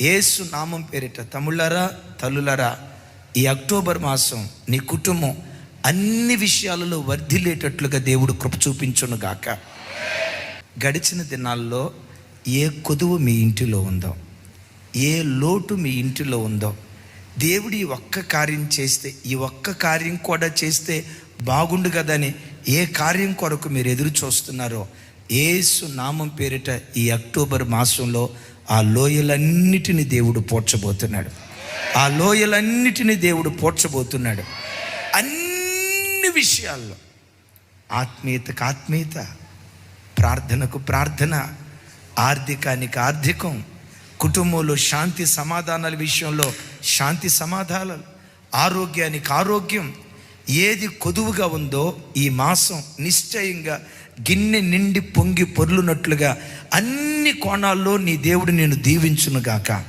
ఏసు నామం పేరిట తమ్ముళ్ళరా తల్లులరా ఈ అక్టోబర్ మాసం నీ కుటుంబం అన్ని విషయాలలో వర్ధిల్లేటట్లుగా దేవుడు కృప చూపించును గాక. గడిచిన దినాల్లో ఏ కొదువు మీ ఇంటిలో ఉందో ఏ లోటు మీ ఇంటిలో ఉందో దేవుడు ఈ ఒక్క కార్యం చేస్తే ఈ ఒక్క కార్యం కూడా చేస్తే బాగుండు కదని ఏ కార్యం కొరకు మీరు ఎదురు చూస్తున్నారో ఏసు నామం పేరిట ఈ అక్టోబర్ మాసంలో ఆ లోయలన్నిటిని దేవుడు పోడ్చబోతున్నాడు. ఆ లోయలన్నిటిని దేవుడు పోడ్చబోతున్నాడు. అన్ని విషయాల్లో. ఆత్మీయతకు ఆత్మీయత ప్రార్థనకు ప్రార్థన ఆర్థికానికి ఆర్థికం కుటుంబంలో శాంతి సమాధానాల విషయంలో శాంతి సమాధానాలు ఆరోగ్యానికి ఆరోగ్యం ఏది కొదువుగా ఉందో ఈ మాసం నిశ్చయంగా గిన్నె నిండి పొంగి పొర్లునట్లుగా అన్ని కోణాల్లో నీ దేవుడు నేను దీవించునుగాక.